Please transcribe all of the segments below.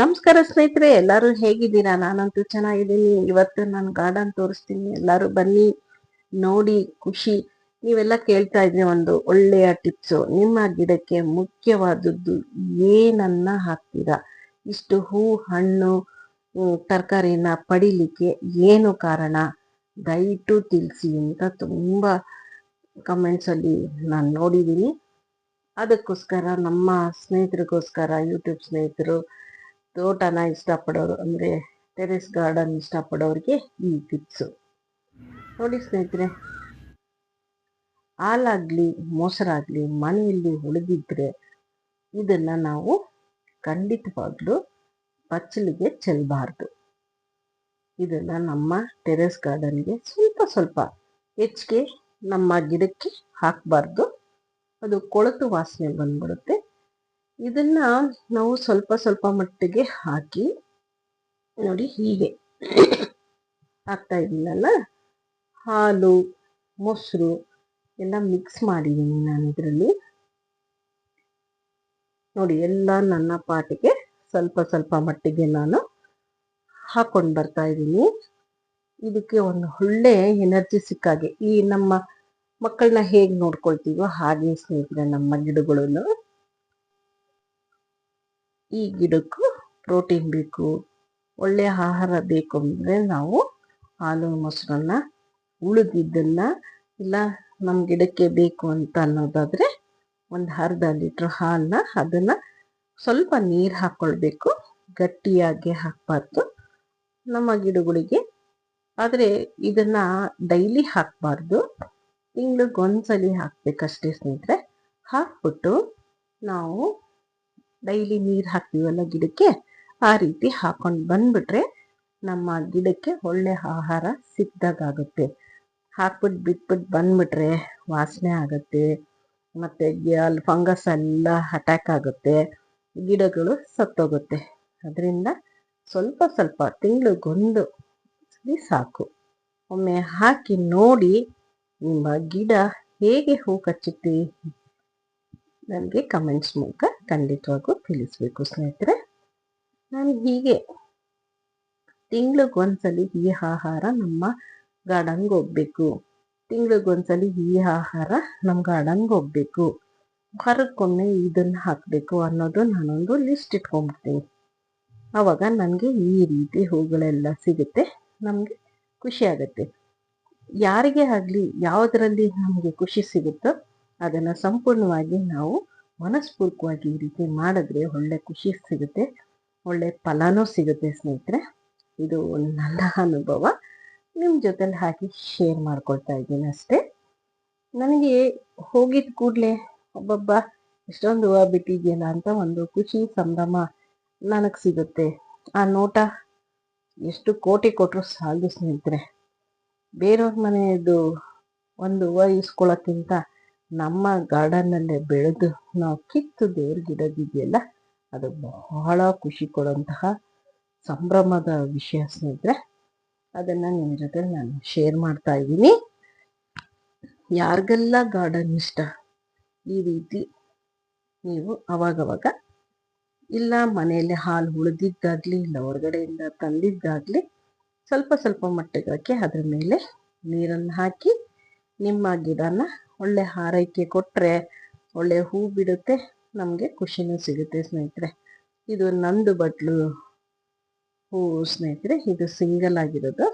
ನಮಸ್ಕಾರ ಸ್ನೇಹಿತರೆ, ಎಲ್ಲರೂ ಹೇಗಿದ್ದೀರಾ? ನಾನಂತೂ ಚೆನ್ನಾಗಿದ್ದೀನಿ. ಇವತ್ತು ನಾನು ಗಾರ್ಡನ್ ತೋರಿಸ್ತೀನಿ. ಎಲ್ಲರೂ ಬನ್ನಿ, ನೋಡಿ, ಖುಷಿ. ನೀವೆಲ್ಲ ಕೇಳ್ತಾ ಇದ್ರಿ ಒಂದು ಒಳ್ಳೆಯ ಟಿಪ್ಸು ನಿಮ್ಮ ಗಿಡಕ್ಕೆ ಮುಖ್ಯವಾದದ್ದು ಏನನ್ನ ಹಾಕ್ತೀರಾ? ಇಷ್ಟು ಹೂ, ಹಣ್ಣು ತರಕಾರಿನ ಪಡಿಲಿಕ್ಕೆ ಏನು ಕಾರಣ? ದಯವಿಟ್ಟು ತಿಳಿಸಿ ಅಂತ ತುಂಬ ಕಮೆಂಟ್ಸಲ್ಲಿ ನಾನು ನೋಡಿದ್ದೀನಿ. ಅದಕ್ಕೋಸ್ಕರ ನಮ್ಮ ಸ್ನೇಹಿತರಿಗೋಸ್ಕರ ಯೂಟ್ಯೂಬ್ ಸ್ನೇಹಿತರು ತೋಟನ ಇಷ್ಟಪಡೋರು ಅಂದರೆ ಟೆರೆಸ್ ಗಾರ್ಡನ್ ಇಷ್ಟಪಡೋರಿಗೆ ಈ ಟಿಪ್ಸು ನೋಡಿ ಸ್ನೇಹಿತರೆ, ಹಾಲಾಗಲಿ, ಮೊಸರಾಗಲಿ, ಮನೆಯಲ್ಲಿ ಉಳಿದಿದ್ರೆ ಇದನ್ನು ನಾವು ಖಂಡಿತವಾಗ್ಲೂ ಪಚ್ಚಲಿಗೆ ಚೆಲ್ಲಬಾರ್ದು ಇದನ್ನು ನಮ್ಮ ಟೆರೆಸ್ ಗಾರ್ಡನ್ಗೆ ಸ್ವಲ್ಪ ಸ್ವಲ್ಪ ಹೆಚ್ಚಿಗೆ ನಮ್ಮ ಗಿಡಕ್ಕೆ ಹಾಕಬಾರ್ದು. ಅದು ಕೊಳತು ವಾಸನೆ ಬಂದ್ಬಿಡುತ್ತೆ. ಇದನ್ನ ನಾವು ಸ್ವಲ್ಪ ಸ್ವಲ್ಪ ಮಟ್ಟಿಗೆ ಹಾಕಿ ನೋಡಿ ಹೀಗೆ ಹಾಕ್ತಾ ಇದ್ದೀನಲ್ಲ ಹಾಲು, ಮೊಸರು ಎಲ್ಲ ಮಿಕ್ಸ್ ಮಾಡಿದ್ದೀನಿ ನಾನು ಇದರಲ್ಲಿ. ನೋಡಿ ಎಲ್ಲ ನನ್ನ ಪಾಟಿಗೆ ಸ್ವಲ್ಪ ಸ್ವಲ್ಪ ಮಟ್ಟಿಗೆ ನಾನು ಹಾಕೊಂಡು ಬರ್ತಾ ಇದ್ದೀನಿ. ಇದಕ್ಕೆ ಒಂದು ಒಳ್ಳೆ ಎನರ್ಜಿ ಸಿಕ್ಕಾಗೆ. ಈ ನಮ್ಮ ಮಕ್ಕಳನ್ನ ಹೇಗೆ ನೋಡ್ಕೊಳ್ತೀವೋ ಹಾಗೆ ಸ್ನೇಹಿತರೆ, ನಮ್ಮ ಗಿಡಗಳನ್ನು ಈ ಗಿಡಕ್ಕೂ ಪ್ರೋಟೀನ್ ಬೇಕು. ಒಳ್ಳೆಯ ಆಹಾರ ಬೇಕು ಅಂದರೆ ನಾವು ಹಾಲು, ಮೊಸರನ್ನ ಉಳಿದಿದ್ದನ್ನು ಇಲ್ಲ ನಮ್ಮ ಗಿಡಕ್ಕೆ ಬೇಕು ಅಂತ ಅನ್ನೋದಾದರೆ ಒಂದು ಅರ್ಧ ಲೀಟ್ರ್ ಹಾಲನ್ನ ಅದನ್ನು ಸ್ವಲ್ಪ ನೀರು ಹಾಕ್ಕೊಳ್ಬೇಕು ಗಟ್ಟಿಯಾಗಿ ಹಾಕಬಾರ್ದು ನಮ್ಮ ಗಿಡಗಳಿಗೆ. ಆದರೆ ಇದನ್ನು ಡೈಲಿ ಹಾಕಬಾರ್ದು. ತಿಂಗ್ಳಿಗೆ ಒಂದ್ಸಲಿ ಹಾಕ್ಬೇಕಷ್ಟೇ ಸ್ನೇಹಿತರೆ. ಹಾಕ್ಬಿಟ್ಟು ನಾವು ಡೈಲಿ ನೀರು ಹಾಕ್ತೀವಲ್ಲ ಗಿಡಕ್ಕೆ? ಆ ರೀತಿ ಹಾಕೊಂಡು ಬಂದ್ಬಿಟ್ರೆ ನಮ್ಮ ಗಿಡಕ್ಕೆ ಒಳ್ಳೆ ಆಹಾರ ಸಿಕ್ಕದಾಗುತ್ತೆ ಹಾಕ್ಬಿಟ್ಟು ಬಿಟ್ಬಿಟ್ಟು ಬಂದ್ಬಿಟ್ರೆ ವಾಸನೆ ಆಗುತ್ತೆ. ಮತ್ತೆ ಅಲ್ಲಿ ಫಂಗಸ್ ಎಲ್ಲ ಅಟ್ಯಾಕ್ ಆಗುತ್ತೆ. ಗಿಡಗಳು ಸತ್ತೋಗುತ್ತೆ. ಅದರಿಂದ ಸ್ವಲ್ಪ ಸ್ವಲ್ಪ ತಿಂಗಳಿಗೊಂದು ಸಾಕು. ಒಮ್ಮೆ ಹಾಕಿ ನೋಡಿ ನಿಮ್ಮ ಗಿಡ ಹೇಗೆ ಹೂ ಕಚ್ಚುತ್ತೆ ನನಗೆ ಕಮೆಂಟ್ಸ್ ಮೂಲಕ ಖಂಡಿತವಾಗೂ ತಿಳಿಸ್ಬೇಕು ಸ್ನೇಹಿತರೆ. ನಾನು ಹೀಗೆ ತಿಂಗಳಿಗೊಂದ್ಸಲಿ ಈ ಆಹಾರ ನಮ್ಮ ಗಾರ್ಡನ್ಗೆ ಹೋಗ್ಬೇಕು. ತಿಂಗಳಿಗೊಂದ್ಸಲಿ ಈ ಆಹಾರ ನಮ್ಮ ಗಾರ್ಡನ್ಗೆ ಹೋಗ್ಬೇಕು. ಹೊರಕ್ಕೊಮ್ಮೆ ಇದನ್ನು ಹಾಕಬೇಕು ಅನ್ನೋದು ನಾನೊಂದು ಲಿಸ್ಟ್ ಇಟ್ಕೊಂಡ್ಬಿಡ್ತೀನಿ ಆವಾಗ ನನಗೆ ಈ ರೀತಿ ಹೂಗಳೆಲ್ಲ ಸಿಗುತ್ತೆ, ನಮಗೆ ಖುಷಿ ಆಗುತ್ತೆ. ಯಾರಿಗೆ ಆಗಲಿ, ಯಾವುದರಲ್ಲಿ ನಮಗೆ ಖುಷಿ ಸಿಗುತ್ತೋ ಅದನ್ನು ಸಂಪೂರ್ಣವಾಗಿ ನಾವು ಮನಸ್ಪೂರ್ವಕವಾಗಿ ಈ ರೀತಿ ಮಾಡಿದ್ರೆ ಒಳ್ಳೆ ಖುಷಿ ಸಿಗುತ್ತೆ, ಒಳ್ಳೆ ಫಲನೂ ಸಿಗುತ್ತೆ ಸ್ನೇಹಿತರೆ. ಇದು ನನ್ನ ಅನುಭವ. ನಿಮ್ಮ ಜೊತೆಲಿ ಹಾಕಿ ಶೇರ್ ಮಾಡ್ಕೊಳ್ತಾ ಇದ್ದೀನಿ ಅಷ್ಟೇ. ನನಗೆ ಹೋಗಿದ ಕೂಡಲೇ ಒಬ್ಬೊಬ್ಬ ಎಷ್ಟೊಂದು ಹೂವು ಬಿಟ್ಟಿದೆಯಲ್ಲ ಅಂತ ಒಂದು ಖುಷಿ, ಸಂಭ್ರಮ ನನಗೆ ಸಿಗುತ್ತೆ. ಆ ನೋಟ ಎಷ್ಟು ಕೋಟಿ ಕೊಟ್ಟರು ಸಾಲದು ಸ್ನೇಹಿತರೆ. ಬೇರೆಯವ್ರ ಮನೆಯದು ಒಂದು ಹೂವು ಇಸ್ಕೊಳ್ಳೋಕ್ಕಿಂತ ನಮ್ಮ ಗಾರ್ಡನ್ನಲ್ಲೇ ಬೆಳೆದು ನಾವು ಕಿತ್ತು ದೇವ್ರ ಗಿಡದಿದೆಯಲ್ಲ ಅದು ಬಹಳ ಖುಷಿ ಕೊಡುವಂತಹ ಸಂಭ್ರಮದ ವಿಷಯ ಸ್ನೇಹಿತರೆ. ಅದನ್ನು ನಿಮ್ಮ ಜೊತೆ ನಾನು ಶೇರ್ ಮಾಡ್ತಾ ಇದ್ದೀನಿ. ಯಾರಿಗೆಲ್ಲ ಗಾರ್ಡನ್ ಇಷ್ಟ? ಈ ರೀತಿ ನೀವು ಅವಾಗವಾಗ ಇಲ್ಲ ಮನೆಯಲ್ಲಿ ಹಾಲು ಉಳಿದಿದ್ದಾಗಲಿ, ಇಲ್ಲ ಹೊರಗಡೆಯಿಂದ ತಂದಿದ್ದಾಗಲಿ, ಸ್ವಲ್ಪ ಸ್ವಲ್ಪ ಮಟ್ಟಿಗೆ ಅದ್ರ ಮೇಲೆ ನೀರನ್ನು ಹಾಕಿ, ನಿಮ್ಮ ಗಿಡನ ಒಳ್ಳೆ ಆರೈಕೆ ಕೊಟ್ಟರೆ ಒಳ್ಳೆ ಹೂ ಬಿಡುತ್ತೆ, ನಮಗೆ ಖುಷಿನೂ ಸಿಗುತ್ತೆ ಸ್ನೇಹಿತರೆ. ಇದು ನಂದು ಬಟ್ಲು ಹೂ ಸ್ನೇಹಿತರೆ, ಇದು ಸಿಂಗಲ್ ಆಗಿರೋದು.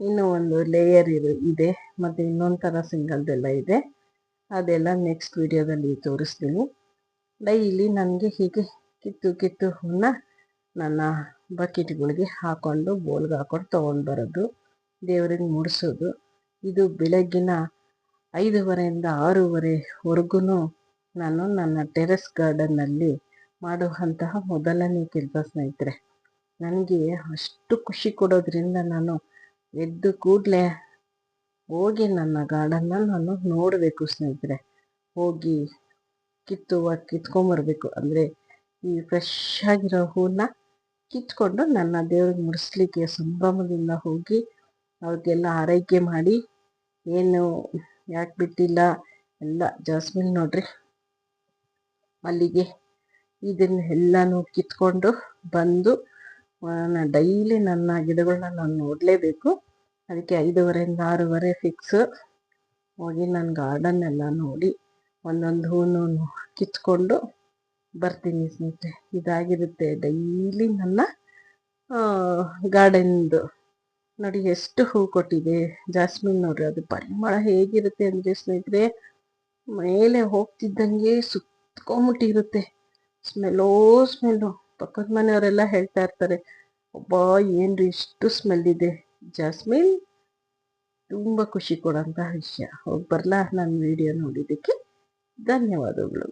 ಇನ್ನೂ ಒಂದು ಲೇಯರ್ ಇರು, ಇದೆ. ಮತ್ತು ಇನ್ನೊಂದು ಥರ ಸಿಂಗಲ್ದೆಲ್ಲ ಇದೆ. ಅದೆಲ್ಲ ನೆಕ್ಸ್ಟ್ ವಿಡಿಯೋದಲ್ಲಿ ತೋರಿಸ್ತೀನಿ. ಡೈಲಿ ನನಗೆ ಹೀಗೆ ಕಿತ್ತು ಕಿತ್ತು ಹೂವನ್ನ ನನ್ನ ಬಕೆಟ್ಗಳಿಗೆ ಹಾಕ್ಕೊಂಡು ಬೋಲ್ಗೆ ಹಾಕೊಂಡು ತೊಗೊಂಡು ಬರೋದು, ದೇವ್ರಿಗೆ ಮುಡಿಸೋದು. ಇದು ಬೆಳಗ್ಗಿನ ಐದೂವರೆಯಿಂದ ಆರೂವರೆವರೆಗೂ ನಾನು ನನ್ನ ಟೆರೆಸ್ ಗಾರ್ಡನ್ನಲ್ಲಿ ಮಾಡುವಂತಹ ಮೊದಲನೇ ಕೆಲಸ ಸ್ನೇಹಿತರೆ. ನನಗೆ ಅಷ್ಟು ಖುಷಿ ಕೊಡೋದ್ರಿಂದ ನಾನು ಎದ್ದು ಕೂಡಲೇ ಹೋಗಿ ನನ್ನ ಗಾರ್ಡನ್ನ ನಾನು ನೋಡಬೇಕು ಸ್ನೇಹಿತರೆ. ಹೋಗಿ ಕಿತ್ತುವ, ಕಿತ್ಕೊಂಬರ್ಬೇಕು. ಅಂದರೆ ಈ ಫ್ರೆಶ್ ಆಗಿರೋ ಹೂವನ್ನ ಕಿತ್ಕೊಂಡು ನನ್ನ ದೇವ್ರಿಗೆ ಮುಡಿಸ್ಲಿಕ್ಕೆ ಸಂಭ್ರಮದಿಂದ ಹೋಗಿ ಅವ್ರಿಗೆಲ್ಲ ಆರೈಕೆ ಮಾಡಿ ಏನು ಯಾಕೆ ಬಿಟ್ಟಿಲ್ಲ? ಎಲ್ಲ ಜಾಸ್ಮಿನ್ ನೋಡ್ರಿ. ಮಲ್ಲಿಗೆ ಇದನ್ನೆಲ್ಲನೂ ಕಿತ್ಕೊಂಡು ಬಂದು ಡೈಲಿ ನನ್ನ ಗಿಡಗಳನ್ನ ನಾನು ನೋಡಲೇಬೇಕು. ಅದಕ್ಕೆ ಐದೂವರೆಯಿಂದ ಆರೂವರೆ ಫಿಕ್ಸ್. ಹೋಗಿ ನಾನು ಗಾರ್ಡನ್ ಎಲ್ಲ ನೋಡಿ, ಒಂದೊಂದು ಹೂವನ್ನು ಕಿತ್ಕೊಂಡು ಬರ್ತೀನಿ ಸ್ನೇಹಿತರೆ. ಇದಾಗಿರುತ್ತೆ ಡೈಲಿ ನನ್ನ ಗಾರ್ಡನ್ದು ನೋಡಿ ಎಷ್ಟು ಹೂ ಕೊಟ್ಟಿದೆ? ಜಾಸ್ಮಿನ್ ನೋಡ್ರಿ ಅದು ಪರಿಮಳ ಹೇಗಿರುತ್ತೆ ಅಂದರೆ ಸ್ನೇಹಿತರೆ, ಮೇಲೆ ಹೋಗ್ತಿದ್ದಂಗೆ ಸುತ್ಕೊಂಬಿಟ್ಟಿರುತ್ತೆ. ಸ್ಮೆಲ್ಲೋ ಸ್ಮೆಲ್ಲು ಪಕ್ಕದ ಮನೆಯವರೆಲ್ಲ ಹೇಳ್ತಾ ಇರ್ತಾರೆ, ಒಬ್ಬ, ಏನ್ರಿ ಇಷ್ಟು ಸ್ಮೆಲ್ ಇದೆ? ಜಾಸ್ಮಿನ್, ತುಂಬ ಖುಷಿ ಕೊಡೋಂಥ ವಿಷಯ. ಹೋಗಿ ಬರಲಾ? ನನ್ನ ವಿಡಿಯೋ ನೋಡಿದ್ದಕ್ಕೆ ಧನ್ಯವಾದಗಳು.